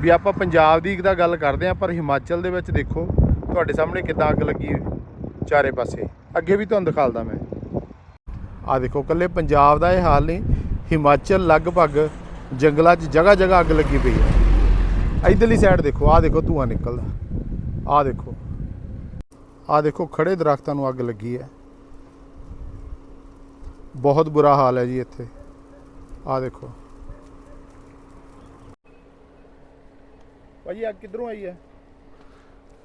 ਵੀ ਆਪਾਂ ਪੰਜਾਬ ਦੀ ਤਾਂ ਗੱਲ ਕਰਦੇ ਆਂ ਪਰ ਹਿਮਾਚਲ ਦੇ ਵਿੱਚ ਦੇਖੋ, ਤੁਹਾਡੇ ਸਾਹਮਣੇ ਕਿੱਦਾਂ ਅੱਗ ਲੱਗੀ ਹੋਈ ਚਾਰੇ ਪਾਸੇ। ਅੱਗੇ ਵੀ ਤੁਹਾਨੂੰ ਦਿਖਾਲਦਾ ਮੈਂ। ਆ ਦੇਖੋ ਕੱਲੇ ਪੰਜਾਬ ਦਾ ਇਹ ਹਾਲ ਨਹੀਂ, ਹਿਮਾਚਲ ਲਗਭਗ ਜੰਗਲਾਂ 'ਚ ਜਗ੍ਹਾ ਜਗ੍ਹਾ ਅੱਗ ਲੱਗੀ ਪਈ ਹੈ। ਇਧਰਲੀ ਸਾਈਡ ਦੇਖੋ ਆ ਦੇਖੋ, ਧੂਆਂ ਨਿਕਲਦਾ। ਆ ਦੇਖੋ। ਆ ਦੇਖੋ ਖੜੇ ਦਰਖਤਾਂ ਨੂੰ ਅੱਗ ਲੱਗੀ ਹੈ। ਬਹੁਤ ਬੁਰਾ ਹਾਲ ਹੈ ਜੀ ਇੱਥੇ। ਆ ਦੇਖੋ। ਭਾਜੀ ਅੱਗ ਕਿੱਧਰੋਂ ਆਈ ਹੈ?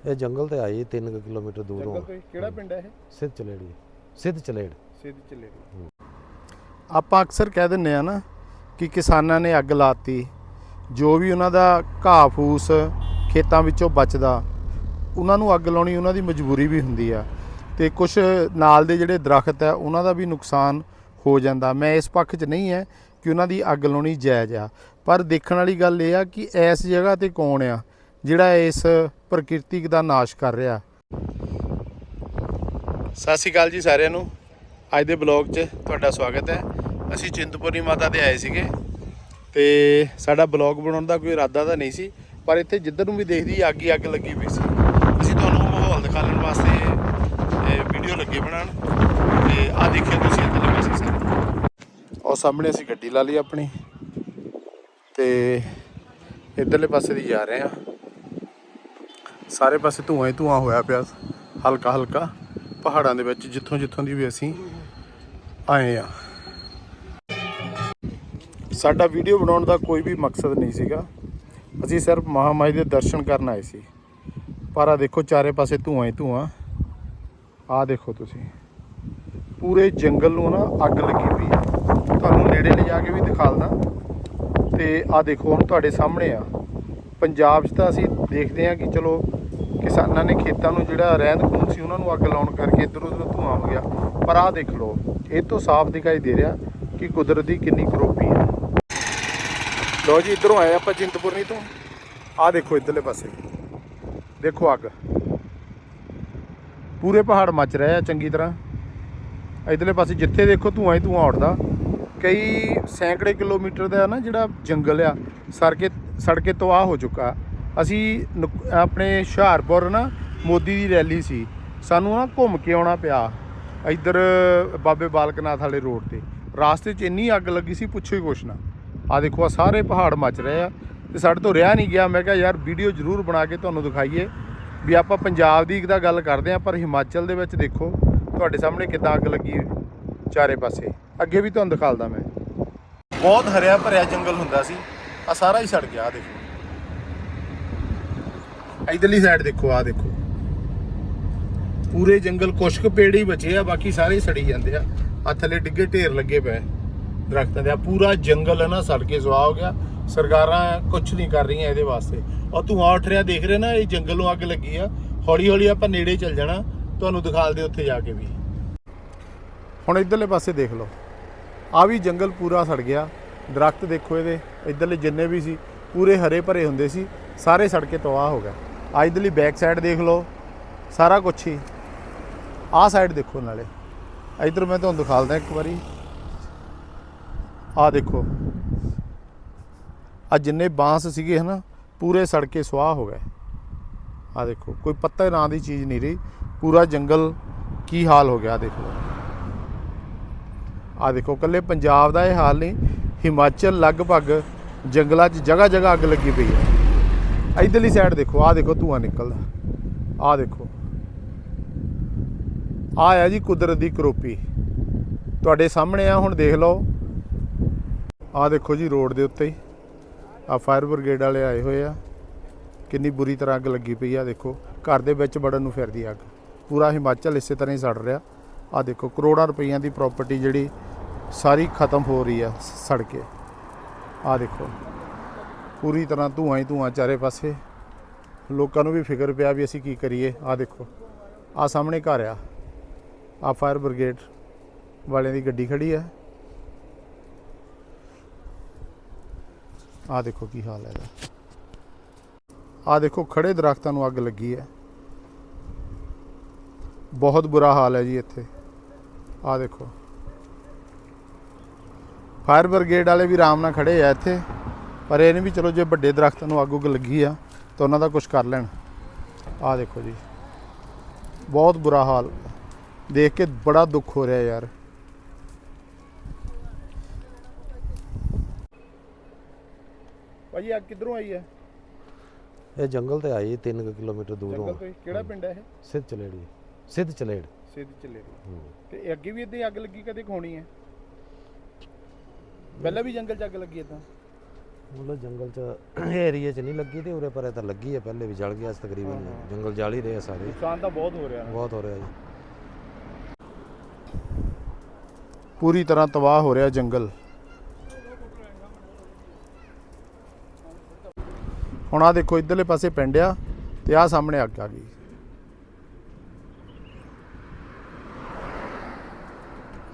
ਇਹ ਜੰਗਲ ਤੇ ਆਈ 3 ਕਿਲੋਮੀਟਰ ਦੂਰੋਂ। ਜੰਗਲ ਤੋਂ ਹੀ। ਕਿਹੜਾ ਪਿੰਡ ਹੈ ਇਹ? ਸਿੱਧ ਚਲੇੜੀ ਸਿੱਧ ਚਲੇੜ। ਸਿੱਧ ਚੱਲੇ ਆਪਾਂ ਅਕਸਰ ਕਹਿ ਦਿੰਨੇ ਆ ਨਾ ਕਿ ਕਿਸਾਨਾਂ ਨੇ ਅੱਗ ਲਾਤੀ। ਜੋ ਵੀ ਉਹਨਾਂ ਦਾ ਘਾਹ ਫੂਸ ਖੇਤਾਂ ਵਿੱਚੋਂ ਬਚਦਾ ਉਹਨਾਂ ਨੂੰ ਅੱਗ ਲਾਉਣੀ ਉਹਨਾਂ ਦੀ ਮਜਬੂਰੀ ਵੀ ਹੁੰਦੀ ਆ। ਤੇ ਕੁਝ ਨਾਲ ਦੇ ਜਿਹੜੇ ਦਰਖਤ ਆ ਉਹਨਾਂ ਦਾ ਵੀ ਨੁਕਸਾਨ ਹੋ ਜਾਂਦਾ। ਮੈਂ ਇਸ ਪੱਖ 'ਚ ਨਹੀਂ ਹੈ ਕਿ ਉਹਨਾਂ ਦੀ ਅੱਗ ਲਾਉਣੀ ਜਾਇਜ਼ ਆ। ਪਰ ਦੇਖਣ ਵਾਲੀ ਗੱਲ ਇਹ ਆ ਕਿ ਇਸ ਜਗ੍ਹਾ ਤੇ ਕੌਣ ਆ, ਜਿਹੜਾ ਇਸ ਪ੍ਰਕਿਰਤਿਕ ਦਾ ਨਾਸ਼ ਕਰ ਰਿਹਾ। ਸਤਿ ਸ਼੍ਰੀ ਅਕਾਲ ਜੀ ਸਾਰਿਆਂ ਨੂੰ। ਅੱਜ ਦੇ ਬਲੌਗ 'ਚ ਤੁਹਾਡਾ ਸਵਾਗਤ ਹੈ। ਅਸੀਂ ਚਿੰਤਪੁਰਨੀ ਮਾਤਾ ਤੇ ਆਏ ਸੀਗੇ ਤੇ ਸਾਡਾ ਬਲੌਗ ਬਣਾਉਣ ਦਾ ਕੋਈ ਇਰਾਦਾ ਤਾਂ ਨਹੀਂ ਸੀ, ਪਰ ਇੱਥੇ ਜਿੱਧਰ ਨੂੰ ਵੀ ਦੇਖਦੀ ਅੱਗ ਹੀ ਅੱਗ ਲੱਗੀ ਪਈ ਸੀ। ਅਸੀਂ ਤੁਹਾਨੂੰ ਮਾਹੌਲ ਦਿਖਾਉਣ ਵਾਸਤੇ ਵੀਡੀਓ ਲੱਗੇ ਬਣਾਉਣ। ਤੇ ਆ ਦੇਖਿਓ ਤੁਸੀਂ ਉਹ ਸਾਹਮਣੇ ਅਸੀਂ ਗੱਡੀ ਲਾ ਲਈ ਆਪਣੀ ਤੇ ਇੱਧਰਲੇ ਪਾਸੇ ਦੀ ਜਾ ਰਹੇ ਆ ਸਾਰੇ ਪਾਸੇ ਧੂਆਂ ਹੀ ਧੂਆਂ ਹੋਇਆ ਪਿਆ, ਹਲਕਾ ਹਲਕਾ। ਪਹਾੜਾਂ ਦੇ ਵਿੱਚ ਜਿੱਥੋਂ ਜਿੱਥੋਂ ਦੀ ਵੀ ਅਸੀਂ ਆਏ ਆ ਸਾਡਾ ਵੀਡੀਓ ਬਣਾਉਣ ਦਾ ਕੋਈ ਵੀ ਮਕਸਦ ਨਹੀਂ ਸੀਗਾ। ਅਸੀਂ ਸਿਰਫ ਮਹਾਮਾਈ ਦੇ ਦਰਸ਼ਨ ਕਰਨ ਆਏ ਸੀ। ਪਰ ਆ ਦੇਖੋ, ਚਾਰੇ ਪਾਸੇ ਧੂਆਂ ਹੀ ਧੂਆਂ। ਆ ਦੇਖੋ ਤੁਸੀਂ। ਪੂਰੇ ਜੰਗਲ ਨੂੰ ਨਾ ਅੱਗ ਲੱਗੀ ਪਈ ਹੈ ਤੁਹਾਨੂੰ ਨੇੜੇ ਲਿਜਾ ਕੇ ਵੀ ਦਿਖਾਲਦਾ ਤੇ ਆ ਦੇਖੋ, ਹੁਣ ਤੁਹਾਡੇ ਸਾਹਮਣੇ ਆ। ਪੰਜਾਬ 'ਚ ਤਾਂ ਅਸੀਂ ਦੇਖਦੇ ਹਾਂ ਕਿ ਚਲੋ ਕਿਸਾਨਾਂ ਨੇ ਖੇਤਾਂ ਨੂੰ ਜਿਹੜਾ ਰਹਿੰਦ ਖੂੰਹਦ ਸੀ, ਉਹਨਾਂ ਨੂੰ ਅੱਗ ਲਾਉਣ ਕਰਕੇ ਇੱਧਰ ਉੱਧਰ ਧੂਆਂ ਹੋ ਗਿਆ। ਪਰ ਆਹ ਦੇਖ ਲਓ, ਇਹ ਤੋਂ ਸਾਫ਼ ਦਿਖਾਈ ਦੇ ਰਿਹਾ ਕਿ ਕੁਦਰਤ ਦੀ ਕਿੰਨੀ ਕਰੋਪੀ ਹੈ। ਲੋ ਜੀ, ਇਧਰੋਂ ਆਏ ਆਪਾਂ ਜਿੰਦਪੁਰਨੀ ਤੋਂ। ਆਹ ਦੇਖੋ ਇੱਧਰਲੇ ਪਾਸੇ। ਦੇਖੋ ਅੱਗ। ਪੂਰੇ ਪਹਾੜ ਮੱਚ ਰਹੇ ਆ ਚੰਗੀ ਤਰ੍ਹਾਂ। ਇਧਰਲੇ ਪਾਸੇ ਜਿੱਥੇ ਦੇਖੋ ਧੂਆਂ ਹੀ ਧੂਆਂ ਉੱਡਦਾ। ਕਈ ਸੈਂਕੜੇ ਕਿਲੋਮੀਟਰ ਦਾ ਨਾ ਜਿਹੜਾ ਜੰਗਲ ਆ, ਸੜਕੇ ਸੜਕੇ ਤਬਾਹ ਹੋ ਚੁੱਕਾ। ਅਸੀਂ ਨੁਕ- ਆਪਣੇ ਹੁਸ਼ਿਆਰਪੁਰ ਨਾ ਮੋਦੀ ਦੀ ਰੈਲੀ ਸੀ। ਸਾਨੂੰ ਨਾ ਘੁੰਮ ਕੇ ਆਉਣਾ ਪਿਆ ਇੱਧਰ ਬਾਬੇ ਬਾਲਕਨਾਥ ਵਾਲੇ ਰੋਡ ਤੇ। ਰਾਸਤੇ 'ਚ ਇੰਨੀ ਅੱਗ ਲੱਗੀ ਸੀ, ਪੁੱਛੋ ਹੀ ਕੁਛ ਨਾ। ਆ ਦੇਖੋ ਆ ਸਾਰੇ ਪਹਾੜ ਮੱਚ ਰਹੇ ਆ ਤੇ ਸਾਡੇ ਤੋਂ ਰਿਹਾ ਨਹੀਂ ਗਿਆ। ਮੈਂ ਕਿਹਾ, ਯਾਰ, ਵੀਡੀਓ ਜ਼ਰੂਰ ਬਣਾ ਕੇ ਤੁਹਾਨੂੰ ਦਿਖਾਈਏ ਵੀ ਆਪਾਂ ਪੰਜਾਬ ਦੀ ਇੱਕ ਦਾ ਗੱਲ ਕਰਦੇ ਆ, ਪਰ ਹਿਮਾਚਲ ਦੇ ਵਿੱਚ ਦੇਖੋ, ਤੁਹਾਡੇ ਸਾਹਮਣੇ ਕਿੱਦਾਂ ਅੱਗ ਲੱਗੀ ਹੋਈ। ਚਾਰੇ ਪਾਸੇ। ਅੱਗੇ ਵੀ ਤੁਹਾਨੂੰ ਦਿਖਾਲਦਾ ਮੈਂ। ਬਹੁਤ ਹਰਿਆ ਭਰਿਆ ਜੰਗਲ ਹੁੰਦਾ ਸੀ। ਆ ਸਾਰਾ ਹੀ ਸੜ ਗਿਆ ਆ ਦੇਖੋ। ਇਧਰਲੀ ਸਾਈਡ ਦੇਖੋ ਆ ਦੇਖੋ। ਪੂਰੇ ਜੰਗਲ ਕੁਛ ਕੁ ਪੇੜ ਹੀ ਬਚੇ ਆ ਬਾਕੀ ਸਾਰੇ ਹੀ ਸੜੀ ਜਾਂਦੇ ਆ। ਆ ਥੱਲੇ ਡਿੱਗੇ ਢੇਰ ਲੱਗੇ ਪਏ ਦਰਖਤਾਂ ਦੇ। ਆ ਪੂਰਾ ਜੰਗਲ ਹੈ ਨਾ ਸੜ ਕੇ ਸੁਆਹ ਹੋ ਗਿਆ। ਸਰਕਾਰਾਂ ਕੁਝ ਨਹੀਂ ਕਰ ਰਹੀਆਂ ਇਹਦੇ ਵਾਸਤੇ। ਔਰ ਧੂਆਂ ਉੱਠ ਰਿਹਾ ਦੇਖ ਰਹੇ ਨਾ ਇਹ ਜੰਗਲ ਨੂੰ ਅੱਗ ਲੱਗੀ ਆ। ਹੌਲੀ ਹੌਲੀ ਆਪਾਂ ਨੇੜੇ ਚੱਲ ਜਾਣਾ। ਤੁਹਾਨੂੰ ਦਿਖਾਲਦੇ ਉੱਥੇ ਜਾ ਕੇ ਵੀ। ਹੁਣ ਇਧਰਲੇ ਪਾਸੇ ਦੇਖ ਲਓ। ਆ ਵੀ ਜੰਗਲ ਪੂਰਾ ਸੜ ਗਿਆ। ਦਰਖਤ ਦੇਖੋ ਇਹਦੇ, ਇਧਰਲੇ ਜਿੰਨੇ ਵੀ ਸੀ, ਪੂਰੇ ਹਰੇ ਭਰੇ ਹੁੰਦੇ ਸੀ, ਸਾਰੇ ਸੜ ਕੇ ਤਬਾਹ ਹੋ ਗਏ। ਆ ਇਧਰਲੀ ਬੈਕ ਸਾਈਡ ਦੇਖ ਲਓ, ਸਾਰਾ ਕੁਛ ਹੀ। ਆਹ ਸਾਈਡ ਦੇਖੋ ਨਾਲੇ। ਇਧਰ ਮੈਂ ਤੁਹਾਨੂੰ ਦਿਖਾ ਦਿਖਾਲਦਾ ਇੱਕ ਵਾਰੀ। ਆਹ ਦੇਖੋ। ਆ ਜਿੰਨੇ ਬਾਂਸ ਸੀਗੇ ਹਨਾ, ਪੂਰੇ ਸੜ ਕੇ ਸੁਆਹ ਹੋ ਗਏ। ਆ ਦੇਖੋ, ਕੋਈ ਪੱਤਾ ਨਾਂ ਦੀ ਚੀਜ਼ ਨਹੀਂ ਰਹੀ। ਪੂਰਾ ਜੰਗਲ ਕੀ ਹਾਲ ਹੋ ਗਿਆ, ਆਹ ਦੇਖ ਲਓ। ਆ ਦੇਖੋ ਕੱਲੇ ਪੰਜਾਬ ਦਾ ਇਹ ਹਾਲ ਨਹੀਂ, ਹਿਮਾਚਲ ਲਗਭਗ ਜੰਗਲਾਂ 'ਚ ਜਗ੍ਹਾ ਜਗ੍ਹਾ ਅੱਗ ਲੱਗੀ ਪਈ ਹੈ। ਇਧਰਲੀ ਸਾਈਡ ਦੇਖੋ ਆਹ ਦੇਖੋ ਧੂਆਂ ਨਿਕਲਦਾ। ਆਹ ਦੇਖੋ। ਆਹ ਆ ਜੀ ਕੁਦਰਤ ਦੀ ਕਰੋਪੀ। ਤੁਹਾਡੇ ਸਾਹਮਣੇ ਆ, ਹੁਣ ਦੇਖ ਲਓ। ਆਹ ਦੇਖੋ ਜੀ ਰੋਡ ਦੇ ਉੱਤੇ ਹੀ। ਆ ਫਾਇਰ ਬ੍ਰਿਗੇਡ ਵਾਲੇ ਆਏ ਹੋਏ ਆ। ਕਿੰਨੀ ਬੁਰੀ ਤਰ੍ਹਾਂ ਅੱਗ ਲੱਗੀ ਪਈ ਆ, ਦੇਖੋ। ਘਰ ਦੇ ਵਿੱਚ ਵੜਨ ਨੂੰ ਫਿਰਦੀ ਅੱਗ। ਪੂਰਾ ਹਿਮਾਚਲ ਇਸੇ ਤਰ੍ਹਾਂ ਹੀ ਸੜ ਰਿਹਾ। ਆ ਦੇਖੋ ਕਰੋੜਾਂ ਰੁਪਈਆਂ ਦੀ ਪ੍ਰਾਪਰਟੀ ਜਿਹੜੀ ਸਾਰੀ ਖਤਮ ਹੋ ਰਹੀ ਆ ਸੜ ਕੇ ਆ ਦੇਖੋ। ਪੂਰੀ ਤਰ੍ਹਾਂ ਧੂਆਂ ਹੀ ਧੂਆਂ ਚਾਰੇ ਪਾਸੇ। ਲੋਕਾਂ ਨੂੰ ਵੀ ਫਿਕਰ ਪਿਆ ਵੀ ਅਸੀਂ ਕੀ ਕਰੀਏ। ਆ ਦੇਖੋ। ਆ ਸਾਹਮਣੇ ਘਰ ਆ। ਆ ਫਾਇਰ ਬ੍ਰਿਗੇਡ ਵਾਲਿਆਂ ਦੀ ਗੱਡੀ ਖੜੀ ਆ। ਆ ਦੇਖੋ ਕੀ ਹਾਲ ਹੈ ਇਹਦਾ। ਆ ਦੇਖੋ ਖੜੇ ਦਰਖਤਾਂ ਨੂੰ ਅੱਗ ਲੱਗੀ ਹੈ। ਬਹੁਤ ਬੁਰਾ ਹਾਲ ਹੈ ਜੀ ਇੱਥੇ। ਆ ਦੇਖੋ। ਫਾਇਰ ਬ੍ਰਿਗੇਡ ਵਾਲੇ ਵੀ ਆਰਾਮ ਨਾਲ ਖੜੇ ਆ ਇੱਥੇ। ਪਰ ਇਹ ਨਹੀਂ ਵੀ ਚਲੋ ਜੇ ਵੱਡੇ ਦਰਖਤਾਂ ਨੂੰ ਅੱਗ ਉੱਗ ਲੱਗੀ ਆ ਤਾਂ ਉਹਨਾਂ ਦਾ ਕੁਝ ਕਰ ਲੈਣ। ਆਹ ਦੇਖੋ ਜੀ। ਬਹੁਤ ਬੁਰਾ ਹਾਲ। ਦੇਖ ਕੇ ਬੜਾ ਦੁੱਖ ਹੋ ਰਿਹਾ ਯਾਰ। ਭਾਜੀ ਅੱਗ ਕਿੱਧਰੋਂ ਆਈ ਹੈ? ਇਹ ਜੰਗਲ ਤੇ ਆਈ 3 ਕਿਲੋਮੀਟਰ ਦੂਰੋਂ। ਜੰਗਲ ਤੋਂ ਹੀ? ਕਿਹੜਾ ਪਿੰਡ ਹੈ ਇਹ? ਸਿੱਧ ਚਲੇੜੀ। ਸਿੱਧ ਚਲੇੜ। ਸਿੱਧ ਚੱਲੇ। ਤੇ ਇਹ ਅੱਗੇ ਵੀ ਇਦਾਂ ਅੱਗ ਲੱਗੀ ਕਦੇ ਹੋਣੀ ਹੈ? ਪਹਿਲਾਂ ਵੀ ਜੰਗਲ 'ਚ ਅੱਗ ਲੱਗੀ ਇਦਾਂ? ਮਤਲਬ ਜੰਗਲ ਚ ਏਰੀਆ ਚ ਨਹੀਂ ਲੱਗੀ ਤੇ ਉਰੇ ਪਰੇ ਤਾਂ ਲੱਗੀ ਹੈ ਪਹਿਲੇ ਵੀ ਜਲ ਗਿਆ ਸੀ ਤਕਰੀਬਨ। ਜੰਗਲ ਜਲ ਹੀ ਰਹੇ ਆ ਸਾਰੇ। ਨੁਕਸਾਨ ਤਾਂ ਬਹੁਤ ਹੋ ਰਿਹਾ। ਹੈ ਬਹੁਤ ਹੋ ਰਿਹਾ ਜੀ। ਪੂਰੀ ਤਰ੍ਹਾਂ ਤਬਾਹ ਹੋ ਰਿਹਾ ਜੰਗਲ। ਹੁਣ ਆ ਦੇਖੋ ਇਧਰਲੇ ਪਾਸੇ ਪਿੰਡ ਆ ਤੇ ਆ ਸਾਹਮਣੇ ਅੱਗ ਆ ਗਈ।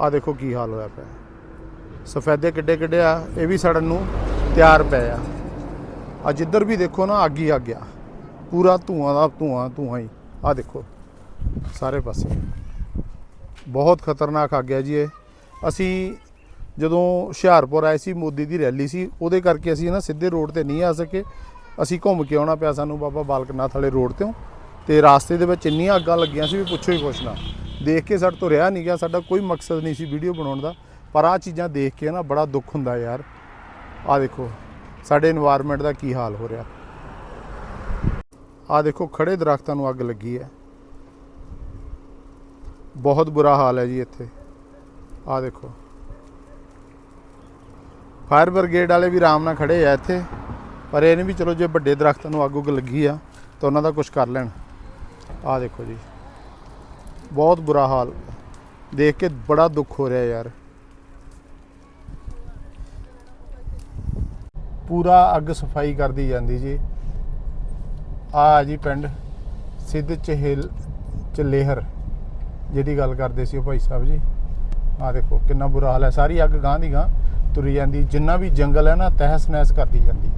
ਆ ਦੇਖੋ ਕੀ ਹਾਲ ਹੋਇਆ ਪਿਆ। ਸਫੈਦੇ ਕਿੱਡੇ ਕਿੱਡੇ ਆ, ਇਹ ਵੀ ਸੜਨ ਨੂੰ ਤਿਆਰ ਪਏ ਆ। ਆ ਜਿੱਧਰ ਵੀ ਦੇਖੋ ਨਾ, ਅੱਗ ਹੀ ਆ। ਗਿਆ ਪੂਰਾ ਧੂਆਂ ਦਾ ਧੂਆਂ ਧੂਆਂ ਹੀ। ਆ ਦੇਖੋ, ਸਾਰੇ ਪਾਸੇ। ਬਹੁਤ ਖਤਰਨਾਕ ਅੱਗ ਹੈ ਜੀ ਇਹ। ਅਸੀਂ ਜਦੋਂ ਹੁਸ਼ਿਆਰਪੁਰ ਆਏ ਸੀ, ਮੋਦੀ ਦੀ ਰੈਲੀ ਸੀ, ਉਹਦੇ ਕਰਕੇ ਅਸੀਂ ਨਾ ਸਿੱਧੇ ਰੋਡ ਤੇ ਨਹੀਂ ਆ ਸਕੇ। ਅਸੀਂ ਘੁੰਮ ਕੇ ਆਉਣਾ ਪਿਆ ਸਾਨੂੰ ਬਾਬਾ ਬਾਲਕ ਨਾਥ ਵਾਲੇ ਰੋਡ ਤੋਂ। ਤੇ ਰਾਸਤੇ ਦੇ ਵਿੱਚ ਇੰਨੀਆਂ ਅੱਗਾਂ ਲੱਗੀਆਂ ਸੀ ਵੀ ਪੁੱਛੋ ਹੀ ਕੁਛ ਨਾ। ਦੇਖ ਕੇ ਸਾਡੇ ਤੋਂ ਰਿਹਾ ਨਹੀਂ ਗਿਆ, ਸਾਡਾ ਕੋਈ ਮਕਸਦ ਨਹੀਂ ਸੀ ਵੀਡੀਓ ਬਣਾਉਣ ਦਾ। ਪਰ ਆ ਚੀਜ਼ਾਂ ਦੇਖ ਕੇ ਨਾ ਬੜਾ ਦੁੱਖ ਹੁੰਦਾ ਯਾਰ। ਆ ਦੇਖੋ, ਸਾਡੇ এনवायरमेंट ਦਾ ਕੀ ਹਾਲ ਹੋ ਰਿਹਾ। ਆ ਦੇਖੋ ਖੜੇ ਦਰਖਤਾਂ ਨੂੰ ਅੱਗ ਲੱਗੀ ਹੈ। ਬਹੁਤ ਬੁਰਾ ਹਾਲ ਹੈ ਜੀ ਇੱਥੇ। ਆ ਦੇਖੋ। ਫਾਇਰ ਬ੍ਰਿਗੇਡ ਵਾਲੇ ਵੀ ਆਰਾਮ ਨਾਲ ਖੜੇ ਆ ਇੱਥੇ। ਪਰ ਇਹਨੇ ਵੀ ਚਲੋ ਜੇ ਵੱਡੇ ਦਰਖਤਾਂ ਨੂੰ ਅੱਗ ਉੱਗ ਲੱਗੀ ਆ, ਤਾਂ ਉਹਨਾਂ ਦਾ ਕੁਝ ਕਰ ਲੈਣ। ਆ ਦੇਖੋ ਜੀ। ਬਹੁਤ ਬੁਰਾ ਹਾਲ। ਦੇਖ ਕੇ ਬੜਾ ਦੁੱਖ ਹੋ ਰਿਹਾ ਯਾਰ। ਪੂਰਾ ਅੱਗ ਸਫ਼ਾਈ ਕਰਦੀ ਜਾਂਦੀ ਜੀ। ਆ ਜੀ ਪਿੰਡ ਸਿੱਧ ਚਹਿਲ ਚਲੇਹਰ ਜਿਹਦੀ ਗੱਲ ਕਰਦੇ ਸੀ ਉਹ ਭਾਈ ਸਾਹਿਬ ਜੀ। ਆ ਦੇਖੋ ਕਿੰਨਾ ਬੁਰਾ ਹਾਲ ਹੈ, ਸਾਰੀ ਅੱਗ ਗਾਂ ਦੀ ਗਾਂ ਤੁਰੀ ਜਾਂਦੀ, ਜਿੰਨਾ ਵੀ ਜੰਗਲ ਹੈ ਨਾ ਤਹਿਸ ਨਹਿਸ ਕਰਦੀ ਜਾਂਦੀ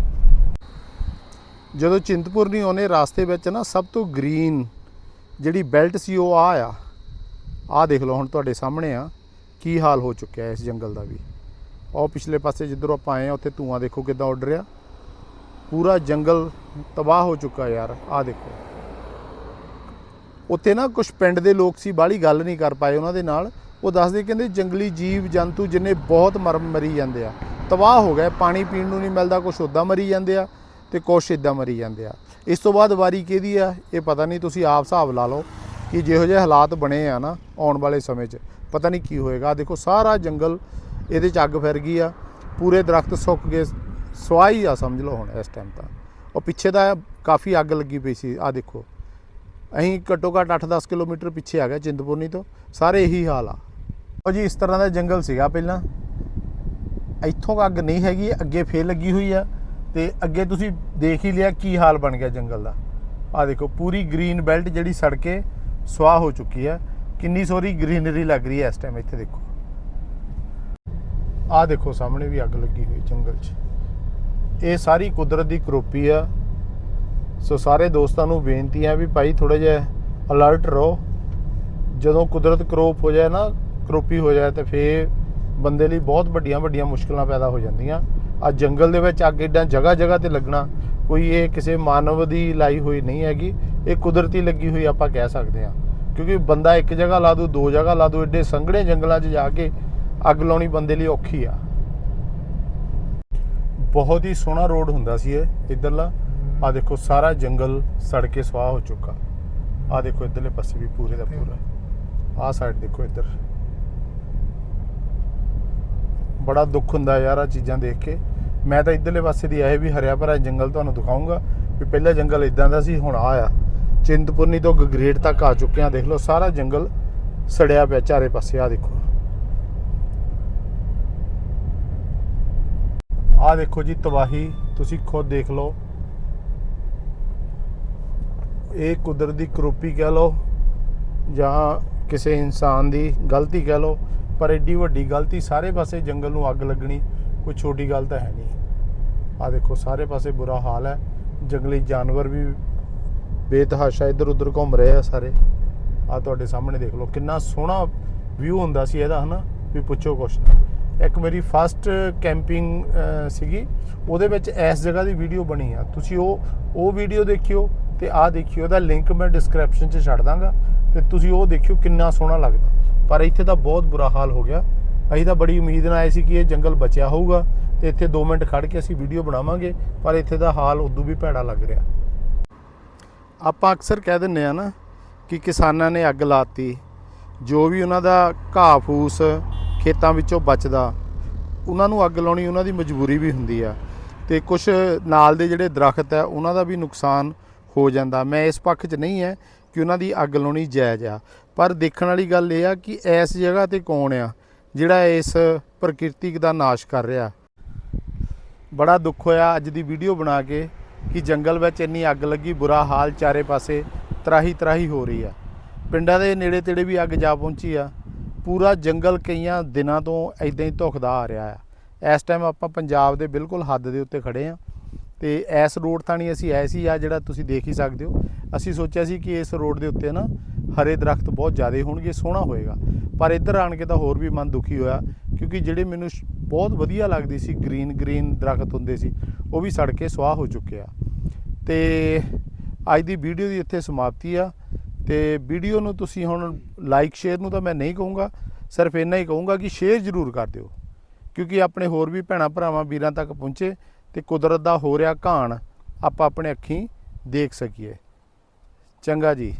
ਜਦੋਂ ਚਿੰਤਪੁਰਨੀ ਆਉਨੇ ਰਾਸਤੇ ਵਿੱਚ ਨਾ ਸਭ ਤੋਂ ਗ੍ਰੀਨ ਜਿਹੜੀ ਬੈਲਟ ਸੀ, ਉਹ ਆ ਆ। ਆ ਦੇਖ ਲਓ ਹੁਣ ਤੁਹਾਡੇ ਸਾਹਮਣੇ ਆ, ਕੀ ਹਾਲ ਹੋ ਚੁੱਕਿਆ ਇਸ ਜੰਗਲ ਦਾ ਵੀ। ਉਹ ਪਿਛਲੇ ਪਾਸੇ ਜਿੱਧਰੋਂ ਆਪਾਂ ਆਏ ਆ ਉੱਥੇ ਧੂਆਂ ਦੇਖੋ ਕਿੱਦਾਂ ਉੱਡ ਰਿਹਾ। ਪੂਰਾ ਜੰਗਲ ਤਬਾਹ ਹੋ ਚੁੱਕਾ ਯਾਰ ਆ ਦੇਖੋ। ਉੱਥੇ ਨਾ ਕੁਝ ਪਿੰਡ ਦੇ ਲੋਕ ਸੀ, ਬਾਹਲੀ ਗੱਲ ਨਹੀਂ ਕਰ ਪਾਏ ਉਹਨਾਂ ਦੇ ਨਾਲ। ਉਹ ਦੱਸਦੇ ਕਹਿੰਦੇ ਜੰਗਲੀ ਜੀਵ ਜੰਤੂ ਜਿੰਨੇ ਬਹੁਤ ਮਰ, ਮਰੀ ਜਾਂਦੇ ਆ। ਤਬਾਹ ਹੋ ਗਏ, ਪਾਣੀ ਪੀਣ ਨੂੰ ਨਹੀਂ ਮਿਲਦਾ ਕੁਝ ਉੱਦਾਂ ਮਰੀ ਜਾਂਦੇ ਆ ਤੇ ਕੁਛ ਇਦਾਂ ਮਰੀ ਜਾਂਦੇ ਆ। ਇਸ ਤੋਂ ਬਾਅਦ ਵਾਰੀ ਕਿਹਦੀ ਆ? ਇਹ ਪਤਾ ਨਹੀਂ, ਤੁਸੀਂ ਆਪ ਹਿਸਾਬ ਲਾ ਲਓ ਕਿ ਜਿਹੋ ਜਿਹੇ ਹਾਲਾਤ ਬਣੇ ਆ ਨਾ ਆਉਣ ਵਾਲੇ ਸਮੇਂ 'ਚ, ਪਤਾ ਨਹੀਂ ਕੀ ਹੋਏਗਾ। ਆਹ ਦੇਖੋ, ਸਾਰਾ ਜੰਗਲ ਇਹਦੇ 'ਚ ਅੱਗ ਫਿਰ ਗਈ ਆ। ਪੂਰੇ ਦਰਖਤ ਸੁੱਕ ਗਏ। ਸਵਾਈ ਆ, ਸਮਝ ਲਓ ਹੁਣ ਇਸ ਟਾਈਮ ਤਾਂ। ਉਹ ਪਿੱਛੇ ਦਾ ਕਾਫੀ ਅੱਗ ਲੱਗੀ ਪਈ ਸੀ। ਆ ਦੇਖੋ। ਅਸੀਂ ਘੱਟੋ ਘੱਟ 8-10 ਕਿਲੋਮੀਟਰ ਪਿੱਛੇ ਆ ਗਏ ਚਿੰਤਪੁਰਨੀ ਤੋਂ। ਸਾਰੇ, ਇਹੀ ਹਾਲ ਆ। ਉਹ ਜੀ, ਇਸ ਤਰ੍ਹਾਂ ਦਾ ਜੰਗਲ ਸੀਗਾ ਪਹਿਲਾਂ। ਇੱਥੋਂ ਅੱਗ ਨਹੀਂ ਹੈਗੀ, ਅੱਗੇ ਫੇਰ ਲੱਗੀ ਹੋਈ ਆ। ਤੇ ਅੱਗੇ ਤੁਸੀਂ ਦੇਖ ਹੀ ਲਿਆ ਕੀ ਹਾਲ ਬਣ ਗਿਆ ਜੰਗਲ ਦਾ। ਆ ਦੇਖੋ, ਪੂਰੀ ਗ੍ਰੀਨ ਬੈਲਟ ਜਿਹੜੀ ਸੜ ਕੇ ਸਵਾਹ ਹੋ ਚੁੱਕੀ ਆ। ਕਿੰਨੀ ਸੋਰੀ ਗ੍ਰੀਨਰੀ ਲੱਗ ਰਹੀ ਹੈ ਇਸ ਟਾਈਮ ਇੱਥੇ ਦੇਖੋ। ਆਹ ਦੇਖੋ ਸਾਹਮਣੇ ਵੀ ਅੱਗ ਲੱਗੀ ਹੋਈ ਜੰਗਲ 'ਚ। ਇਹ ਸਾਰੀ ਕੁਦਰਤ ਦੀ ਕਰੋਪੀ ਆ। ਸੋ ਸਾਰੇ ਦੋਸਤਾਂ ਨੂੰ ਬੇਨਤੀ ਆ ਵੀ ਭਾਈ ਥੋੜਾ ਜਿਹਾ ਅਲਰਟ ਰਹੋ। ਜਦੋਂ ਕੁਦਰਤ ਕਰੋਪ ਹੋ ਜਾਏ ਨਾ, ਕਰੋਪੀ ਹੋ ਜਾਏ ਤੇ ਫੇਰ ਬੰਦੇ ਲਈ ਬਹੁਤ ਵੱਡੀਆਂ ਵੱਡੀਆਂ ਮੁਸ਼ਕਲਾਂ ਪੈਦਾ ਹੋ ਜਾਂਦੀਆਂ। ਆ ਜੰਗਲ ਦੇ ਵਿੱਚ ਅੱਗ ਏਦਾਂ ਜਗ੍ਹਾ ਜਗ੍ਹਾ ਤੇ ਲੱਗਣਾ, ਕੋਈ ਇਹ ਕਿਸੇ ਮਾਨਵ ਦੀ ਲਾਈ ਹੋਈ ਨਹੀਂ ਹੈਗੀ। ਇਹ ਕੁਦਰਤੀ ਲੱਗੀ ਹੋਈ ਆਪਾਂ ਕਹਿ ਸਕਦੇ ਹਾਂ। ਕਿਉਂਕਿ ਬੰਦਾ ਇੱਕ ਜਗ੍ਹਾ ਲਾ ਦੂ, ਦੋ ਜਗ੍ਹਾ ਲਾ ਦੂ, ਏਡੇ ਸੰਘਣੇ ਜੰਗਲਾਂ 'ਚ ਜਾ ਕੇ ਅੱਗ ਲਾਉਣੀ ਬੰਦੇ ਲਈ ਔਖੀ ਆ। ਬਹੁਤ ਹੀ ਸੋਹਣਾ ਰੋਡ ਹੁੰਦਾ ਸੀ ਇਹ, ਇਧਰਲਾ। ਆ ਦੇਖੋ, ਸਾਰਾ ਜੰਗਲ ਸੜ ਕੇ ਸਵਾਹ ਹੋ ਚੁੱਕਾ। ਆ ਦੇਖੋ, ਇਧਰਲੇ ਪਾਸੇ ਵੀ ਪੂਰੇ ਦਾ ਪੂਰਾ। ਆ ਸਾਈਡ ਦੇਖੋ ਇੱਧਰ। ਬੜਾ ਦੁੱਖ ਹੁੰਦਾ ਯਾਰ ਆ ਚੀਜ਼ਾਂ ਦੇਖ ਕੇ। ਮੈਂ ਤਾਂ ਇਧਰਲੇ ਪਾਸੇ ਦੀ ਇਹ ਵੀ ਹਰਿਆ ਭਰਾ ਜੰਗਲ ਤੁਹਾਨੂੰ ਦਿਖਾਉਂਗਾ ਵੀ ਪਹਿਲਾ ਜੰਗਲ ਇਦਾਂ ਦਾ ਸੀ, ਹੁਣ ਆ ਆ। ਚਿੰਤਪੁਰਨੀ ਤੋਂ ਗਗਰੇਟ ਤੱਕ ਆ ਚੁੱਕੇ ਆ ਦੇਖ ਲਓ, ਸਾਰਾ ਜੰਗਲ ਸੜਿਆ ਪਿਆ ਚਾਰੇ ਪਾਸੇ ਆ ਦੇਖੋ। ਆ ਦੇਖੋ ਜੀ, ਤਬਾਹੀ, ਤੁਸੀਂ ਖੁਦ ਦੇਖ ਲਓ। ਇਹ ਕੁਦਰਤ ਦੀ ਕਰੋਪੀ ਕਹਿ ਲਓ ਜਾਂ ਕਿਸੇ ਇਨਸਾਨ ਦੀ ਗਲਤੀ ਕਹਿ ਲਓ, ਪਰ ਐਡੀ ਵੱਡੀ ਗਲਤੀ ਸਾਰੇ ਪਾਸੇ ਜੰਗਲ ਨੂੰ ਅੱਗ ਲੱਗਣੀ, ਕੋਈ ਛੋਟੀ ਗੱਲ ਤਾਂ ਹੈ ਨਹੀਂ। ਆ ਦੇਖੋ, ਸਾਰੇ ਪਾਸੇ ਬੁਰਾ ਹਾਲ ਹੈ। ਜੰਗਲੀ ਜਾਨਵਰ ਵੀ ਬੇਤਹਾਸ਼ਾ ਇੱਧਰ ਉੱਧਰ ਘੁੰਮ ਰਹੇ ਆ ਸਾਰੇ। ਆ ਤੁਹਾਡੇ ਸਾਹਮਣੇ ਦੇਖ ਲਓ, ਕਿੰਨਾ ਸੋਹਣਾ ਵਿਊ ਹੁੰਦਾ ਸੀ ਇਹਦਾ, ਹਨਾ? ਵੀ ਪੁੱਛੋ ਕੁਛ ਨਾ। ਇੱਕ ਮੇਰੀ ਫਸਟ ਕੈਂਪਿੰਗ ਸੀਗੀ। ਉਹਦੇ ਵਿੱਚ ਇਸ ਜਗ੍ਹਾ ਦੀ ਵੀਡੀਓ ਬਣੀ ਆ। ਤੁਸੀਂ ਉਹ ਉਹ ਵੀਡੀਓ ਦੇਖਿਓ ਤੇ ਆਹ ਦੇਖਿਓ। ਉਹਦਾ ਲਿੰਕ ਮੈਂ ਡਿਸਕ੍ਰਿਪਸ਼ਨ 'ਚ ਛੱਡ ਦਾਂਗਾ ਤੇ ਤੁਸੀਂ ਉਹ ਦੇਖਿਓ ਕਿੰਨਾ ਸੋਹਣਾ ਲੱਗਦਾ। ਪਰ ਇੱਥੇ ਤਾਂ ਬਹੁਤ ਬੁਰਾ ਹਾਲ ਹੋ ਗਿਆ। ਅਸੀਂ ਤਾਂ ਬੜੀ ਉਮੀਦ ਨਾਲ ਆਏ ਸੀ ਕਿ ਇਹ ਜੰਗਲ ਬਚਿਆ ਹੋਊਗਾ ਤੇ ਇੱਥੇ 2 ਮਿੰਟ ਖੜ ਕੇ ਅਸੀਂ ਵੀਡੀਓ ਬਣਾਵਾਂਗੇ, ਪਰ ਇੱਥੇ ਦਾ ਹਾਲ ਉਦੋਂ ਵੀ ਭੈੜਾ ਲੱਗ ਰਿਹਾ। ਆਪਾਂ ਅਕਸਰ ਕਹਿ ਦਿੰਨੇ ਆ ਨਾ ਕਿ ਕਿਸਾਨਾਂ ਨੇ ਅੱਗ ਲਾਤੀ। ਜੋ ਵੀ ਉਹਨਾਂ ਦਾ ਘਾਹ ਫੂਸ ਖੇਤਾਂ ਵਿੱਚੋਂ ਬਚਦਾ, ਉਹਨਾਂ ਨੂੰ ਅੱਗ ਲਾਉਣੀ ਉਹਨਾਂ ਦੀ ਮਜਬੂਰੀ ਵੀ ਹੁੰਦੀ ਆ। ਤੇ ਕੁਝ ਨਾਲ ਦੇ ਜਿਹੜੇ ਦਰਖਤ ਆ, ਉਹਨਾਂ ਦਾ ਵੀ ਨੁਕਸਾਨ ਹੋ ਜਾਂਦਾ। ਮੈਂ ਇਸ ਪੱਖ 'ਚ ਨਹੀਂ ਹੈ ਕਿ ਉਹਨਾਂ ਦੀ ਅੱਗ ਲਾਉਣੀ ਜਾਇਜ਼ ਆ। ਪਰ ਦੇਖਣ ਵਾਲੀ ਗੱਲ ਇਹ ਆ ਕਿ ਇਸ ਜਗ੍ਹਾ ਤੇ ਕੌਣ ਆ, ਜਿਹੜਾ ਇਸ ਪ੍ਰਕਿਰਤਿਕ ਦਾ ਨਾਸ਼ ਕਰ ਰਿਹਾ। ਬੜਾ ਦੁੱਖ ਹੋਇਆ ਅੱਜ ਦੀ ਵੀਡੀਓ ਬਣਾ ਕੇ ਕਿ ਜੰਗਲ ਵਿੱਚ ਇੰਨੀ ਅੱਗ ਲੱਗੀ, ਬੁਰਾ ਹਾਲ ਚਾਰੇ ਪਾਸੇ ਤਰਾਹੀ ਤਰਾਹੀ ਹੋ ਰਹੀ ਆ। ਪਿੰਡਾਂ ਦੇ ਨੇੜੇ ਤੇੜੇ ਵੀ ਅੱਗ ਜਾ ਪਹੁੰਚੀ ਆ। ਪੂਰਾ ਜੰਗਲ ਕਈਆਂ ਦਿਨਾਂ ਤੋਂ ਐਦਾਂ ਹੀ ਧੁਖਦਾ ਆ ਰਿਹਾ ਆ। ਇਸ ਟਾਈਮ ਆਪਾਂ ਪੰਜਾਬ ਦੇ ਬਿਲਕੁਲ ਹੱਦ ਦੇ ਉੱਤੇ ਖੜੇ ਆ ਤੇ ਇਸ ਰੋਡ ਥਾਣੀ ਅਸੀਂ ਆਏ ਸੀ ਆ ਜਿਹੜਾ ਤੁਸੀਂ ਦੇਖ ਹੀ ਸਕਦੇ ਹੋ। ਅਸੀਂ ਸੋਚਿਆ ਸੀ ਕਿ ਇਸ ਰੋਡ ਦੇ ਉੱਤੇ ਨਾ ਹਰੇ ਦਰਖਤ ਬਹੁਤ ਜ਼ਿਆਦਾ ਹੋਣਗੇ, ਸੋਹਣਾ ਹੋਏਗਾ। ਪਰ ਇੱਧਰ ਆਣ ਕੇ ਤਾਂ ਹੋਰ ਵੀ ਮਨ ਦੁਖੀ ਹੋਇਆ ਕਿਉਂਕਿ ਜਿਹੜੇ ਮੈਨੂੰ ਬਹੁਤ ਵਧੀਆ ਲੱਗਦੀ ਸੀ ਗ੍ਰੀਨ ਗ੍ਰੀਨ ਦਰਖਤ ਹੁੰਦੇ ਸੀ, ਉਹ ਵੀ ਸੜ ਕੇ ਸੁਆਹ ਹੋ ਚੁੱਕੇ ਆ। ਤੇ ਅੱਜ ਦੀ ਵੀਡੀਓ ਦੀ ਇੱਥੇ ਸਮਾਪਤੀ ਆ। ਤੇ ਵੀਡੀਓ ਨੂੰ ਤੁਸੀਂ ਹੁਣ ਲਾਈਕ ਸ਼ੇਅਰ ਨੂੰ ਤਾਂ ਮੈਂ ਨਹੀਂ ਕਹੂੰਗਾ, ਸਿਰਫ ਇੰਨਾ ਹੀ ਕਹੂੰਗਾ ਕਿ ਸ਼ੇਅਰ ਜ਼ਰੂਰ ਕਰ ਦਿਓ। ਕਿਉਂਕਿ ਆਪਣੇ ਹੋਰ ਵੀ ਭੈਣਾਂ ਭਰਾਵਾਂ ਵੀਰਾਂ ਤੱਕ ਪਹੁੰਚੇ ਤੇ ਕੁਦਰਤ ਦਾ ਹੋ ਰਿਹਾ ਘਾਣ ਆਪਾਂ ਆਪਣੇ ਅੱਖੀਂ ਦੇਖ ਸਕੀਏ। ਚੰਗਾ ਜੀ।